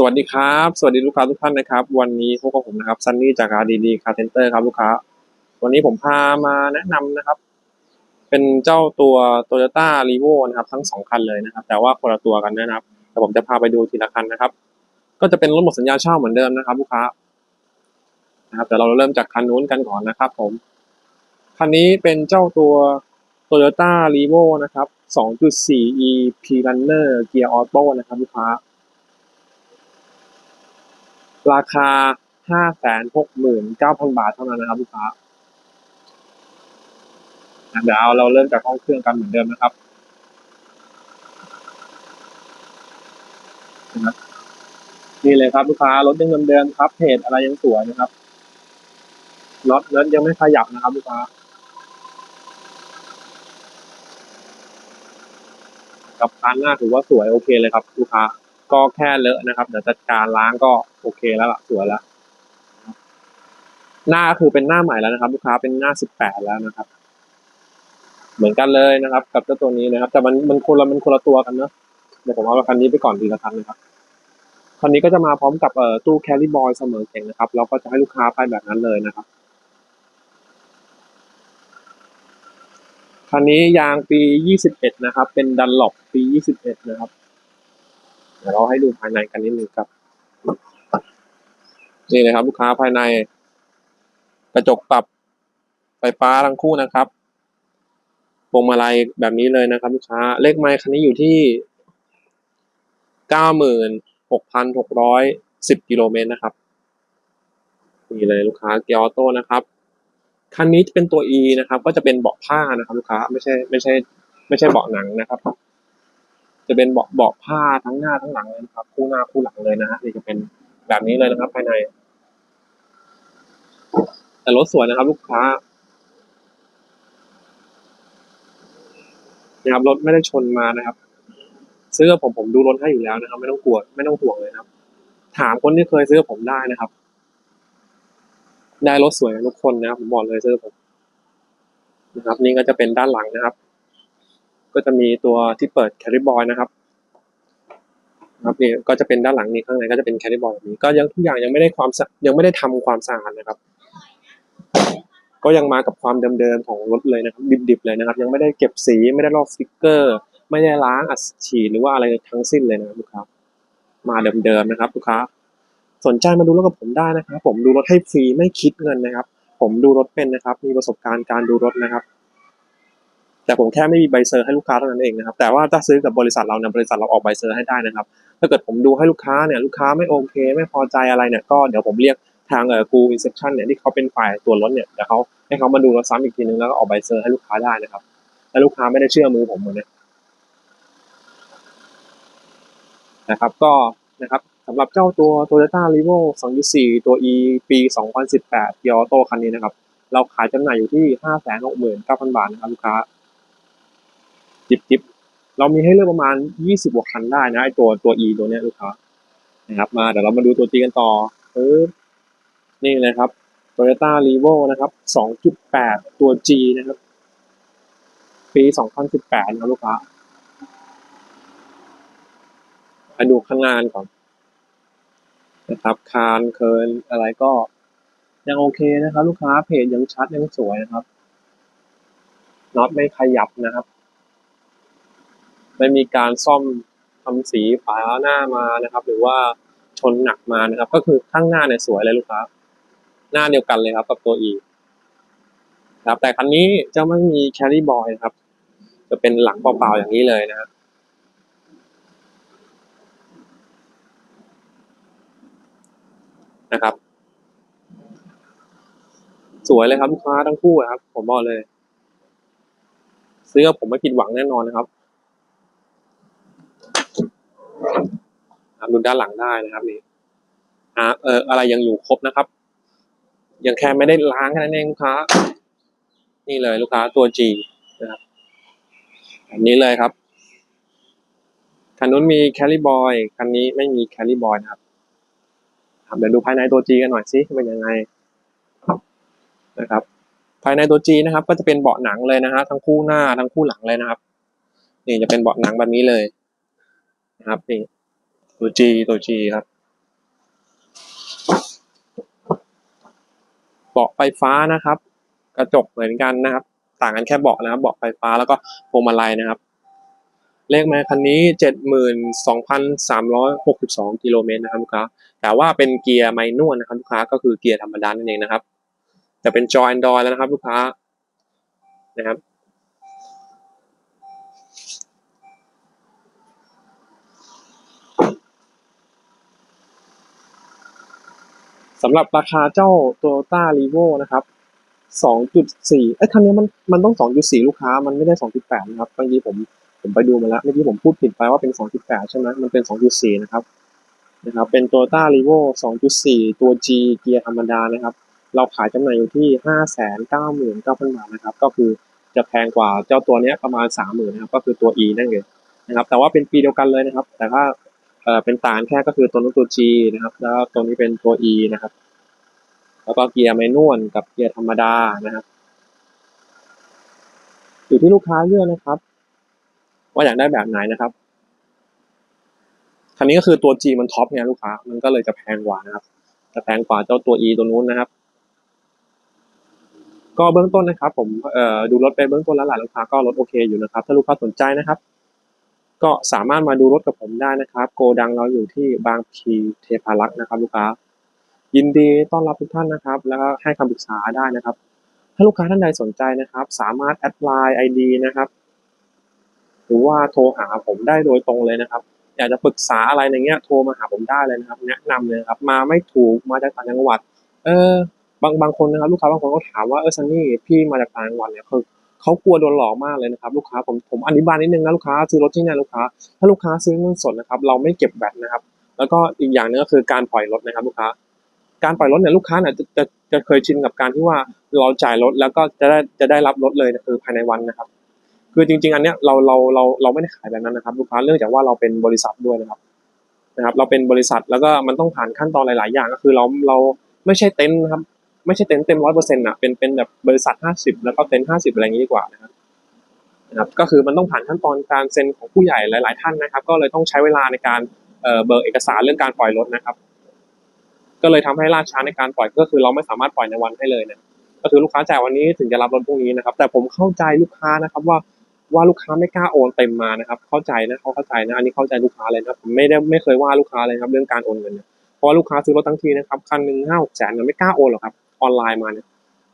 สวัสดีครับ สวัสดีลูกค้าทุกท่านนะครับ วันนี้พบกับผมนะครับซันนี่จากอาดีดีคาเซนเตอร์ครับลูกค้า วันนี้ผมพามาแนะนำนะครับ เป็นเจ้าตัว Toyota r e v o นะครับ ทั้งสองคันเลยนะครับ แต่ว่าคนละตัวกันนะครับแต่ผมจะพาไปดูทีละคันนะครับ ก็จะเป็นรถหมดสัญญาเช่าเหมือนเดิมนะครับ ลูกค้านะครับแต่เราเริ่มจากคันนู้นกันก่อนนะครับ ผมคันนี้เป็นเจ้าตัว Toyota r e v o นะครับ 2.4 e P Runner Gear Auto นะครับลูกค้า ราคา569,000บาทเท่านั้นนะครับลูกค้าเดี๋ยวเอาเราเริ่มจากห้องเครื่องกันเหมือนเดิมนะครับนะครับนี่เลยครับลูกค้ารถยังเดิมๆครับเพจอะไรยังสวยนะครับรถรถยังไม่ขยับนะครับลูกค้ากับคันหน้าถือว่าสวยโอเคเลยครับลูกค้า ก็แค่เลอะนะครับ เดี๋ยวจัดการล้างก็โอเคแล้วล่ะสวยแล้วหน้าคือเป็นหน้าใหม่แล้วนะครับ ลูกค้าเป็นหน้าสิบแปดแล้วนะครับ เหมือนกันเลยนะครับ กับเจ้าตัวนี้นะครับ แต่มันมันคนละมันคนละตัวกันเนอะเดี๋ยวผมเอาคันนี้ไปก่อนทีละคันนะครับคันนี้ก็จะมาพร้อมกับเอ่อตู้แคริบอยเสมอเก่งนะครับเราก็จะให้ลูกค้าไปแบบนั้นเลยนะครับคันนี้ยางปียี่สิบเอ็ดนะครับ เป็นดันหลบปียี่สิบเอ็ดนะครับ เดี๋ยวเราให้ดูภายในกันนิดนึงครับ นี่เลยครับ ลูกค้าภายใน กระจกปรับไฟฟ้าทั้งคู่นะครับพวงมาลัยแบบนี้เลยนะครับ ลูกค้า เลขไมค์คันนี้อยู่ที่เก้าหมื่นหกพันหกร้อยสิบกิโลเมตรนะครับนี่เลยลูกค้าเกียร์ออโต้นะครับ คันนี้จะเป็นตัว E นะครับ ก็จะเป็นเบาะผ้านะครับ ลูกค้า ไม่ใช่ไม่ใช่ ไม่ใช่เบาะหนังนะครับ จะเป็นเบาะเบาะผ้าทั้งหน้าทั้งหลังเลยนะครับ คู่หน้าคู่หลังเลยนะฮะนี่จะเป็นแบบนี้เลยนะครับภายใน แต่รถสวยนะครับ ลูกค้านะครับรถไม่ได้ชนมานะครับ ซื้อผมผมดูรถให้อยู่แล้วนะครับ ไม่ต้องกลัวไม่ต้องห่วงเลยครับ ถามคนที่เคยซื้อผมได้นะครับ ได้รถสวยทุกคนนะครับผมบอกเลยซื้อผมนะครับ นี่ก็จะเป็นด้านหลังนะครับ ก็จะมีตัวที่เปิดแคริบอยนะครับครับนี่ก็จะเป็นด้านหลังนี้ข้างในก็จะเป็นแคริบอยแบบนี้ก็ยังทุกอย่างยังไม่ได้ความยังไม่ได้ทำความสะอาดนะครับ ก็ยังมากับความเดิมๆของรถเลยนะครับ ดิบๆเลยนะครับ ยังไม่ได้เก็บสีไม่ได้ลอกสติกเกอร์ ไม่ได้ล้างอัดฉีดหรือว่าอะไรทั้งสิ้นเลยนะครับลูกค้ามาเดิมๆนะครับลูกค้าสนใจมาดูรถกับผมได้นะครับ ผมดูรถให้ฟรีไม่คิดเงินนะครับ ผมดูรถเป็นนะครับ มีประสบการณ์การดูรถนะครับ แต่ผมแค่ไม่มีใบเซอร์ให้ลูกค้าเท่านั้นเองนะครับ แต่ว่าถ้าซื้อกับบริษัทเราเนี่ยบริษัทเราออกใบเซอร์ให้ได้นะครับ ถ้าเกิดผมดูให้ลูกค้าเนี่ยลูกค้าไม่โอเค ไม่พอใจอะไรเนี่ยก็เดี๋ยวผมเรียกทางเอ่อกูอินเซปชั่นเนี่ยที่เขาเป็นฝ่ายตรวรถเนี่ยเดี๋ยวเขาให้เขามาดูรถซ้ำอีกทีนึงแล้วก็ออกใบเซอร์ให้ลูกค้าได้นะครับและลูกค้าไม่ได้เชื่อมือผมเลยนะครับ ก็นะครับสำหรับเจ้าตัว Toyota r e v o 2.4 ตัว E ปี 2018 Gear Auto คันนี้นะครับ เราขายจำหน่ายอยู่ที่ 569,000 บาทนะครับลูกค้า จิบจิบเรามีให้เลือกประมาณ20กว่าคันได้นะไอตัวตัว E ตัวเนี้ยลูกค้านะครับมาเดี๋ยวเรามาดูตัว G กันต่อปึ๊บนี่เลยครับ Toyota r e v o นะครับ 2.8 ตัว G นะครับ ปี 2018 นะครับลูกค้ามาดูข้างล่างก่อนนะครับ คานเคินอะไรก็ยังโอเคนะครับ ลูกค้าเพจยังชัดยังสวยนะครับน็อตไม่ขยับนะครับ ไม่มีการซ่อมทำสีฝาหน้ามานะครับ หรือว่าชนหนักมานะครับ ก็คือข้างหน้าเนี่ยสวยเลยลูกค้า หน้าเดียวกันเลยครับ กับตัว E ครับแต่คันนี้จะไม่มีแคริบอยครับ จะเป็นหลังเปล่าๆอย่างนี้เลยนะครับนะครับ สวยเลยครับลูกค้าทั้งคู่ครับ ผมบอกเลย ซื้อผมไม่ผิดหวังแน่นอนนะครับ ดูด้านหลังได้นะครับนี่อ่าเอออะไรยังอยู่ครบนะครับ ยังแค่ไม่ได้ล้างแค่นั้นเองลูกค้า นี่เลยลูกค้าตัว G นะครับแบบนี้เลยครับคันนู้นมีแคลิบอยคันนี้ไม่มีแคลิบอยนะครับเดี๋ยวดูภายในตัว G กันหน่อยสิเป็นยังไงนะครับ ภายในตัว G นะครับ ก็จะเป็นเบาะหนังเลยนะฮะทั้งคู่หน้าทั้งคู่หลังเลยนะครับ นี่จะเป็นเบาะหนังแบบนี้เลยนะครับนี่ ตัวจีตัวจีครับเบาะไฟฟ้านะครับ กระจกเหมือนกันนะครับ ต่างกันแค่เบาะนะครับเบาะไฟฟ้าแล้วก็พวงมาลัยนะครับ เลขแม้คันนี้ 72,362กิโลเมตรนะครับลูกค้าแต่ว่าเป็นเกียร์ไมนวลนะครับลูกค้าก็คือเกียร์ธรรมดานั่นเองนะครับ แต่เป็นจอแอนดรอยแล้วนะครับ ลูกค้านะครับ สำหรับราคาเจ้า Toyota r e v o นะครับ 2.4 เอ้ยคันนี้มันมันต้อง 2.4 ลูกค้า มันไม่ได้ 2.8 นะครับเมื่อกี้ผมผมไปดูมาแล้ว เมื่อกี้ผมพูดผิดไปว่าเป็น 2.8 ใช่ไหมมันเป็น 2.4 นะครับ นะครับ เป็น Toyota r e v o 2.4 ตัว G เกียร์ธรรมดานะครับ เราขายจำหน่ายอยู่ที่ 599,000 บาทนะครับ ก็คือจะแพงกว่าเจ้าตัวนี้ประมาณ 30,000 นะครับ ก็คือตัว E นั่นเองนะครับ แต่ว่าเป็นปีเดียวกันเลยนะครับ แต่ถ้า เอ่อเป็นต่างแค่ก็คือตัวนู้นตัว G นะครับ แล้วตัวนี้เป็นตัว E นะครับ แล้วก็เกียร์แมนนวลกับเกียร์ธรรมดานะครับ อยู่ที่ลูกค้าเลือกนะครับ ว่าอยากได้แบบไหนนะครับคันนี้ก็คือตัว G มันท็อปไงลูกค้า มันก็เลยจะแพงกว่านะครับ จะแพงกว่าเจ้าตัว E ตัวนู้นนะครับ ก็เบื้องต้นนะครับ ผมดูรถไปเบื้องต้นแล้วหลายลูกค้าก็รถโอเคอยู่นะครับ ถ้าลูกค้าสนใจนะครับ ก็สามารถมาดูรถกับผมได้นะครับ โกดังเราอยู่ที่บางพีเทพารักษ์นะครับ ลูกค้า ยินดีต้อนรับทุกท่านนะครับ แล้วก็ให้คำปรึกษาได้นะครับ ถ้าลูกค้าท่านใดสนใจนะครับ สามารถแอดไลน์ไอดีนะครับ หรือว่าโทรหาผมได้โดยตรงเลยนะครับ อยากจะปรึกษาอะไรในเงี้ยโทรมาหาผมได้เลยนะครับ แนะนำเลยครับ มาไม่ถูกมาจากต่างจังหวัด เออบางบางคนนะครับ ลูกค้าบางคนก็ถามว่าเออซันนี่พี่มาจากต่างจังหวัดเนี่ยคือ เขากลัวโดนหลอกมากเลยนะครับลูกค้าผมผมอธิบายนิดนึงนะลูกค้าซื้อรถที่เนี่ยลูกค้า ถ้าลูกค้าซื้อเงินสดนะครับเราไม่เก็บแบตนะครับ แล้วก็อีกอย่างหนึงก็คือการปล่อยรถนะครับ ลูกค้า การปล่อยรถเนี่ยลูกค้าเนี่ยจะจะจะเคยชินกับการที่ว่าเราจ่ายรถแล้วก็จะได้จะได้รับรถเลยคือภายในวันนะครับ คือจริง ๆ อันเนี้ยเราเราเราเราไม่ได้ขายแบบนั้นนะครับ ลูกค้าเนื่องจากว่าเราเป็นบริษัทด้วยนะครับนะครับ เราเป็นบริษัทแล้วก็มันต้องผ่านขั้นตอนหลาย ๆ อย่างก็คือเราเราไม่ใช่เต็นท์นะครับ ไม่ใช่เต็นท์เต็มร้อยเปอร์เซ็นต์อะเป็นเป็นแบบบริษัทห้าสิบแล้วก็เต็นท์ห้าสิบอะไรอย่างนี้ดีกว่านะครับนะครับก็คือมันต้องผ่านขั้นตอนการเซ็นของผู้ใหญ่หลาย ๆ ท่านนะครับ ก็เลยต้องใช้เวลาในการเอ่อเบิกเอกสารเรื่องการปล่อยรถนะครับ ก็เลยทำให้ล่าช้าในการปล่อยก็คือเราไม่สามารถปล่อยในวันให้เลยนะก็คือลูกค้าจ่ายวันนี้ถึงจะรับรถพรุ่งนี้นะครับ แต่ผมเข้าใจลูกค้านะครับว่าว่าลูกค้าไม่กล้าโอนเต็มมานะครับ เข้าใจนะเขาเข้าใจนะอันนี้เข้าใจลูกค้าเลยนะผมไม่ได้ไม่เคยว่าลูกค้าเลยครับ เรื่องการโอนเงินเพราะลูกค้าซื้อรถทั้งทีนะครับคันหนึ่งห้าหกแสนไม่กล้าโอนหรอกครับ ออนไลน์มาเนี่ย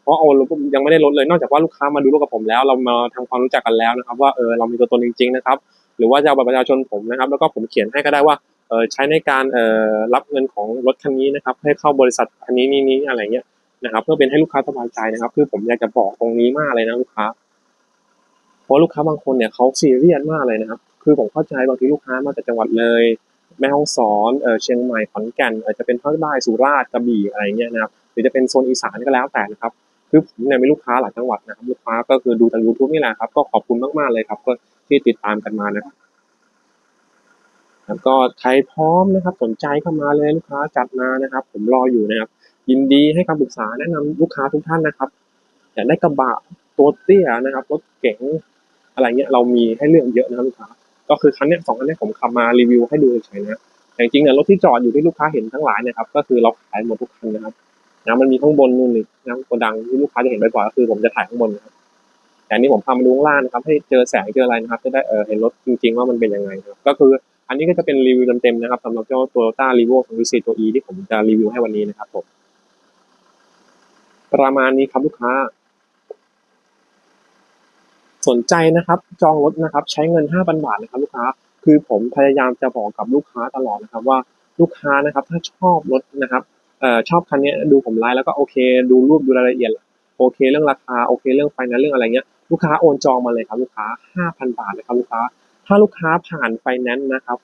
เพราะโอนยังไม่ได้ลดเลยนอกจากว่าลูกค้ามาดูรถกับผมแล้ว เรามาทำความรู้จักกันแล้วนะครับ ว่าเออเรามีตัวตนจริง ๆ นะครับ หรือว่าจะเอาบัตรประชาชนผมนะครับ แล้วก็ผมเขียนให้ก็ได้ว่าเออใช้ในการเออรับเงินของรถคันนี้นะครับ ให้เข้าบริษัทคันนี้นี้นี้อะไรเงี้ยนะครับ เพื่อเป็นให้ลูกค้าสบายใจนะครับ คือผมอยากจะบอกตรงนี้มากเลยนะลูกค้าเพราะลูกค้าบางคนเนี่ยเขาซีเรียสมากเลยนะครับ คือผมเข้าใจบางทีลูกค้ามาจากจังหวัดเลยแม่ฮ่องสอนเออเชียงใหม่ขอนแก่นอาจจะเป็นภาคใต้สุราษฎร์กระบี่อะไรเงี้ยนะครับ หรือจะเป็นโซนอีสานก็แล้วแต่นะครับคือผมเนี่ยมีลูกค้าหลายจังหวัดนะครับลูกค้าก็คือดูทางยูทูบนี่แหละครับ ก็ขอบคุณมากๆเลยครับ ก็ที่ติดตามกันมานะครับก็ใครพร้อมนะครับ สนใจเข้ามาเลยลูกค้าจัดมานะครับ ผมรออยู่นะครับ ยินดีให้คำปรึกษาแนะนำลูกค้าทุกท่านนะครับอยากได้กระบะตัวเตี้ยนะครับรถเก๋งอะไรเงี้ยเรามีให้เลือกเยอะนะครับลูกค้า ก็คือคันเนี้ยสองคันเนี้ยผมขับมารีวิวให้ดูเฉยๆนะแต่จริงๆเนี่ยรถที่จอดอยู่ที่ลูกค้าเห็นทั้งหลายเนี่ยครับก็คือเราขายหมดทุกคันนะครับ นะมันมีข้างบนนู่นนี่นะโกดังที่ลูกค้าจะเห็นบ่อยๆก็คือผมจะถ่ายข้างบนนะครับแต่อันนี้ผมพามาดูข้างล่างนะครับ ให้เจอแสงเจออะไรนะครับ จะได้เออเห็นรถจริง ๆ ว่ามันเป็นยังไงนะครับ ก็คืออันนี้ก็จะเป็นรีวิวเต็มๆนะครับสำหรับเจ้า Toyota r e v o ของ VC ตัว E ที่ผมจะรีวิวให้วันนี้นะครับผมประมาณนี้ครับลูกค้า สนใจนะครับ จองรถนะครับ ใช้เงิน 5,000 บาทนะครับ ลูกค้า คือผมพยายามจะบอกกับลูกค้าตลอดนะครับ ว่าลูกค้านะครับ ถ้าชอบรถนะครับ เออชอบคันนี้ดูผมไลน์แล้วก็โอเค ดูรูปดูรายละเอียด โอเค เรื่องราคาโอเคเรื่องไฟแนนซ์เรื่องอะไรเงี้ยลูกค้าโอนจองมาเลยครับลูกค้า 5,000 บาทนะครับลูกค้า ถ้าลูกค้าผ่านไฟแนนซ์นะครับ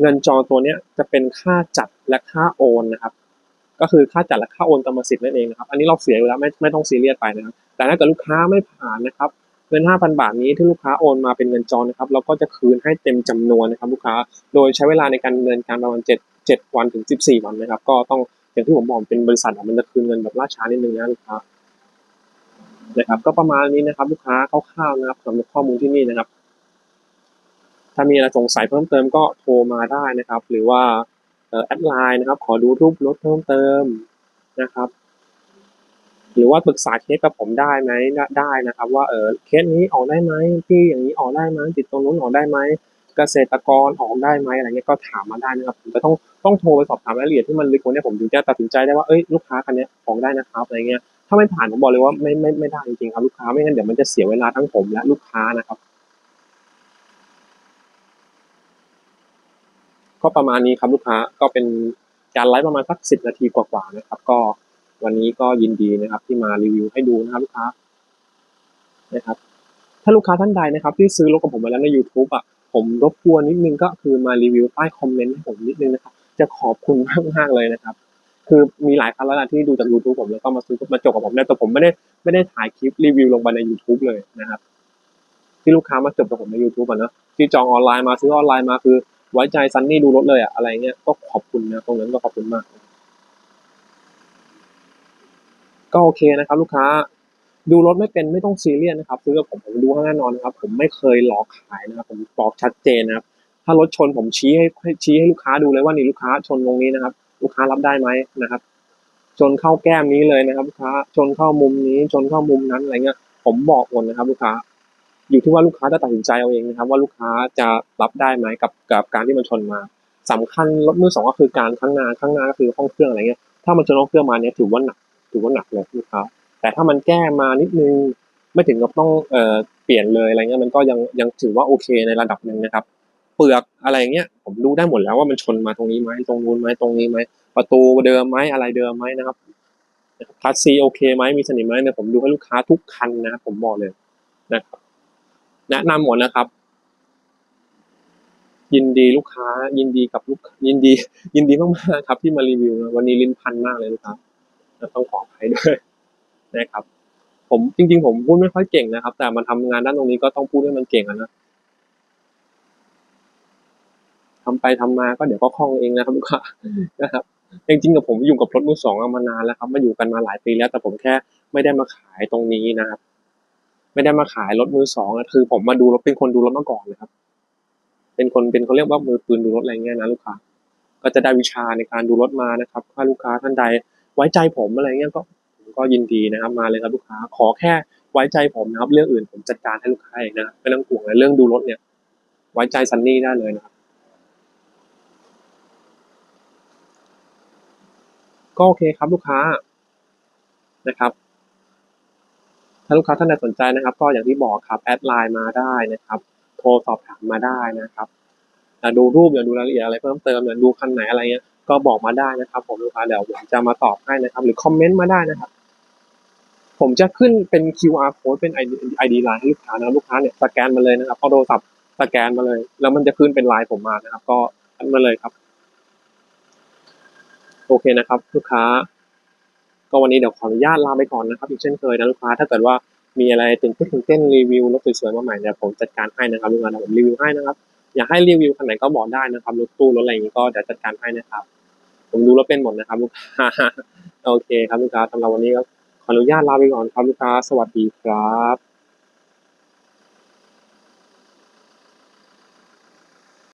เงินจองตัวเนี้ยจะเป็นค่าจัดและค่าโอนนะครับ ก็คือค่าจัดและค่าโอนกรรมสิทธิ์นั่นเองนะครับ อันนี้เราเสียอยู่แล้วไม่ไม่ต้องซีเรียสไปนะครับ แต่ถ้าเกิดลูกค้าไม่ผ่านนะครับเงิน 5,000 บาทนี้ที่ลูกค้าโอนมาเป็นเงินจองนะครับเราก็จะคืนให้เต็มจำนวนนะครับลูกค้า โดยใช้เวลาในการดำเนินการประมาณ7 7วันถึง 14 วันนะครับ ก็ต้อง อย่างที่ผมบอกเป็นบริษัทอะมันจะคืนเงินแบบล่าช้านิดนึงนะลูกค้านะครับ ก็ประมาณนี้นะครับ ลูกค้าคร่าวๆนะครับสำหรับข้อมูลที่นี่นะครับ ถ้ามีอะไรสงสัยเพิ่มเติมก็โทรมาได้นะครับ หรือว่าแอดไลน์นะครับ ขอดูรูปรถเพิ่มเติมนะครับหรือว่าปรึกษาเคสกับผมได้ไหมได้นะครับ ว่าเออเคสนี้ออกได้ไหมพี่อย่างนี้ออกได้ไหมติดตรงนู้นออกได้ไหม เกษตรกรออกได้ไหมอะไรเงี้ยก็ถามมาได้นะครับผมจะต้องต้องโทรไปสอบถามรายละเอียดที่มันลึกกว่านี้ผมถึงจะตัดสินใจได้ว่าเอ้ยลูกค้าคันนี้ยออกได้นะครับอะไรเงี้ยถ้าไม่ผ่านผมบอกเลยว่าไม่ไม่ไม่ได้จริงๆครับลูกค้าไม่งั้นเดี๋ยวมันจะเสียเวลาทั้งผมและลูกค้านะครับก็ประมาณนี้ครับลูกค้าก็เป็นการไลฟ์ประมาณสักสิบนาทีกว่าๆนะครับ ก็วันนี้ก็ยินดีนะครับ ที่มารีวิวให้ดูนะครับลูกค้านะครับ ถ้าลูกค้าท่านใดนะครับ ที่ซื้อรถกับผมมาแล้วใน YouTube อะ ผมรบกวนนิดนึงก็คือมารีวิวใต้คอมเมนต์ให้ผมนิดนึงนะครับ จะขอบคุณมากๆเลยนะครับ คือมีหลายครั้งแล้วนะที่ดูจาก YouTube ผมแล้วก็มาซื้อมาจบกับผมได้แต่ผมไม่ได้ไม่ได้ถ่ายคลิปรีวิวลงไปใน YouTube เลยนะครับ ที่ลูกค้ามาจบกับผมใน YouTube อะเนะที่จองออนไลน์มาซื้อออนไลน์มาคือไว้ใจซันนี่ดูรถเลยอะอะไรเงี้ยก็ขอบคุณนะตรงนั้นก็ขอบคุณมาก ก็โอเคนะครับ ลูกค้า ดูรถไม่เป็นไม่ต้องซีเรียสนะครับซื้อกับผมผมดูให้แน่นอนนะครับ ผมไม่เคยหลอกขายนะครับผมบอกชัดเจนนะครับ ถ้ารถชนผมชี้ให้ชี้ให้ลูกค้าดูเลยว่านี่ลูกค้าชนตรงนี้นะครับ ลูกค้ารับได้ไหมนะครับ ชนเข้าแก้มนี้เลยนะครับลูกค้าชนเข้ามุมนี้ชนเข้ามุมนั้นอะไรเงี้ย ผมบอกหมดนะครับ ลูกค้า อยู่ที่ว่าลูกค้าจะตัดสินใจเอาเองนะครับ ว่าลูกค้าจะรับได้ไหมกับกับการที่มันชนมาสำคัญรถมือสองก็คือการข้างหน้าข้างหน้าก็คือห้องเครื่องอะไรเงี้ยถ้ามันชนห้องเครื่องมาเนี่ยถือว่าหนักถือว่าหนักเลยลูกค้า แต่ถ้ามันแก้มานิดนึงไม่ถึงกับต้องเอ่อเปลี่ยนเลยอะไรเงี้ยมันก็ยังยังถือว่าโอเคในระดับหนึ่งนะครับ เปลือกอะไรเงี้ยผมดูได้หมดแล้วว่ามันชนมาตรงนี้ไหมตรงนู้นไหมตรงนี้ไหมประตูเดิมไหมอะไรเดิมไหมนะครับคัสซีโอเคไหมมีสนิมไหมเนี่ยผมดูให้ลูกค้าทุกคันนะครับผมบอกเลยนะครับแนะนำหมดนะครับ ยินดีลูกค้า ยินดีกับลูกยินดี ยินดีมากๆครับที่มารีวิวนะวันนี้ลิ้นพันมากเลยลูกค้าต้องขออภัยด้วย นะครับ ผมจริง ๆ ผมพูดไม่ค่อยเก่งนะครับ แต่มาทำงานด้านตรงนี้ก็ต้องพูดให้มันเก่งนะทำไปทำมาก็เดี๋ยวก็คล่องเองนะครับลูกค้านะครับจริงๆกับผมอยู่กับรถมือสองมานานแล้วครับมาอยู่กันมาหลายปีแล้ว แต่ผมแค่ไม่ได้มาขายตรงนี้นะครับ ไม่ได้มาขายรถมือสองอะคือ ผมมาดูรถเป็นคนดูรถมาก่อนนะครับ เป็นคนเป็นเขาเรียกว่ามือปืนดูรถอะไรเงี้ยนะลูกค้าก็จะได้วิชาในการดูรถมานะครับ ถ้าลูกค้าท่านใดไว้ใจผมอะไรเงี้ยก็ ก็ยินดีนะครับมาเลยครับลูกค้าขอแค่ไว้ใจผมนะครับ เรื่องอื่นผมจัดการให้ลูกค้าเองนะไม่ต้องห่วงเลยเรื่องดูรถเนี่ย ไว้ใจซันนี่ได้เลยนะครับก็โอเคครับลูกค้านะครับ ถ้าลูกค้าท่านใดสนใจนะครับ ก็อย่างที่บอกครับแอดไลน์มาได้นะครับ โทรสอบถามมาได้นะครับดูรูปอยากดูรายละเอียดอะไรเพิ่มเติมอยากดูคันไหนอะไรเงี้ยก็บอกมาได้นะครับ ผมลูกค้าเดี๋ยวผมจะมาตอบให้นะครับ หรือคอมเมนต์มาได้นะครับ ผมจะขึ้นเป็น QR code เป็น ID ID ไลน์ให้ลูกค้านะลูกค้าเนี่ยสแกนมาเลยนะครับเอาโทรศัพท์สแกนมาเลย แล้วมันจะขึ้นเป็นไลน์ผมมานะครับ ก็อันมาเลยครับ โอเคนะครับ ลูกค้า ก็วันนี้เดี๋ยวขออนุญาตลาไปก่อนนะครับ อีกเช่นเคยนะลูกค้าถ้าเกิดว่ามีอะไรตื่นเต้นตื่นเต้นรีวิวรถสวยๆมาใหม่เดี๋ยวผมจัดการให้นะครับลูกค้าผมรีวิวให้นะครับอยากให้รีวิวคันไหนก็บอกได้นะครับรถตู้รถอะไรอย่างนี้ก็เดี๋ยวจัดการให้นะครับ ผมดูรถเป็นหมดนะครับ ลูกค้าโอเคครับลูกค้าสำหรับวันนี้ก็ อนุญาตลาไปก่อนครับลูกค้า สวัสดีครับ